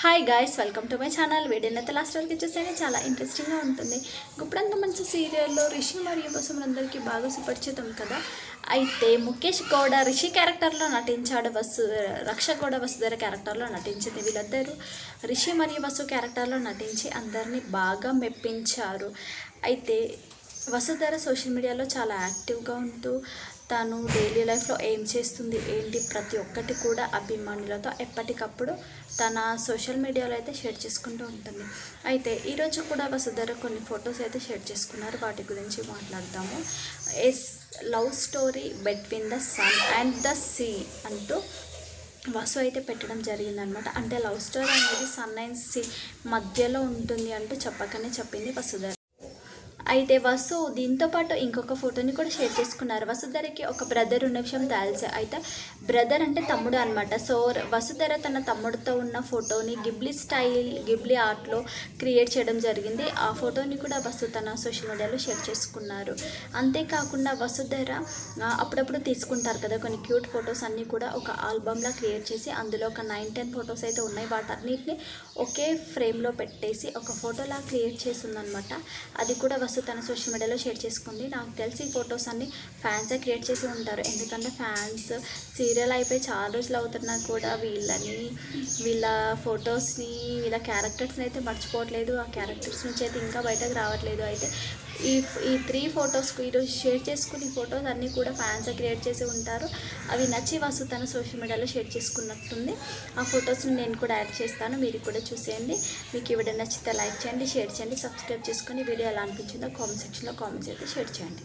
Hi guys welcome to my channel వీడియోనైతే last వరకు చూస్తేనే చాలా ఇంట్రెస్టింగ్గా ఉంటుంది. ఇప్పుడంత మంచి సీరియల్లో రిషి మరియు బసం అందరికీ బాగా సుపరిచితం కదా? అయితే ముఖేష్ గౌడ రిషి క్యారెక్టర్లో నటించాడు. వసు రక్ష గౌడ వసుధర క్యారెక్టర్లో నటించింది వీళ్ళిద్దరూ. రిషి మరియు వసు క్యారెక్టర్లో నటించి అందరినీ బాగా మెప్పించారు. అయితే వసుధర సోషల్ మీడియాలో చాలా యాక్టివ్గా ఉంటూ తను డైలీ లైఫ్లో ఏం చేస్తుంది ఏంటి ప్రతి ఒక్కటి కూడా అభిమానులతో ఎప్పటికప్పుడు తన సోషల్ మీడియాలో అయితే షేర్ చేసుకుంటూ ఉంటుంది. అయితే ఈరోజు కూడా వసుధర కొన్ని ఫొటోస్ అయితే షేర్ చేసుకున్నారు. వాటి గురించి మాట్లాడతాము yes love story between the sun and the sea అంటూ వసు అయితే పెట్టడం జరిగిందనమాట. అంటే లవ్ స్టోరీ అనేది సన్ అండ్ సీ మధ్యలో ఉంటుంది అంటూ చెప్పకనే చెప్పింది వసుధర. అయితే వసు దీంతో పాటు ఇంకొక ఫోటోని కూడా షేర్ చేసుకున్నారు. వసుధరకి ఒక బ్రదర్ ఉన్న విషయం తెలుసు అయితే బ్రదర్ అంటే తమ్ముడు అనమాట సో వసుధర తన తమ్ముడితో ఉన్న ఫోటోని గిబ్లీ స్టైల్ గిబ్లీ ఆర్ట్లో క్రియేట్ చేయడం జరిగింది. ఆ ఫోటోని కూడా వసు తన సోషల్ మీడియాలో షేర్ చేసుకున్నారు. అంతేకాకుండా వసుధర అప్పుడప్పుడు తీసుకుంటారు కదా కొన్ని క్యూట్ ఫొటోస్ అన్నీ కూడా ఒక ఆల్బమ్లా క్రియేట్ చేసి అందులో ఒక నైన్ టెన్ ఫొటోస్ అయితే ఉన్నాయి. వాటన్నిటిని ఒకే ఫ్రేమ్లో పెట్టేసి ఒక ఫోటోలా క్రియేట్ చేసిందనమాట అది కూడా వసు తన సోషల్ మీడియాలో షేర్ చేసుకుంది. నాకు తెలిసి ఈ ఫొటోస్ అన్ని ఫ్యాన్సే క్రియేట్ చేసి ఉంటారు. ఎందుకంటే ఫ్యాన్స్ సీరియల్ అయిపోయి చాలా రోజులు అవుతున్నా కూడా వీళ్ళని వీళ్ళ ఫొటోస్ని వీళ్ళ క్యారెక్టర్స్ని అయితే మర్చిపోవట్లేదు. ఆ క్యారెక్టర్స్ నుంచి అయితే ఇంకా బయటకు రావట్లేదు. అయితే ఈ ఈ త్రీ ఫొటోస్ ఈరోజు షేర్ చేసుకుని ఫొటోస్ అన్నీ కూడా ఫ్యాన్స్ క్రియేట్ చేసి ఉంటారు. అవి నచ్చి వస్తు తన సోషల్ మీడియాలో షేర్ చేసుకున్నట్టుంది. ఆ ఫొటోస్ని నేను కూడా యాడ్ చేస్తాను. మీరు కూడా చూసేయండి. మీకు ఇవిడ నచ్చితే లైక్ చేయండి షేర్ చేయండి సబ్స్క్రైబ్ చేసుకొని వీడియో ఎలా అనిపించిందో కామెంట్ సెక్షన్లో కామెంట్స్ అయితే షేర్ చేయండి.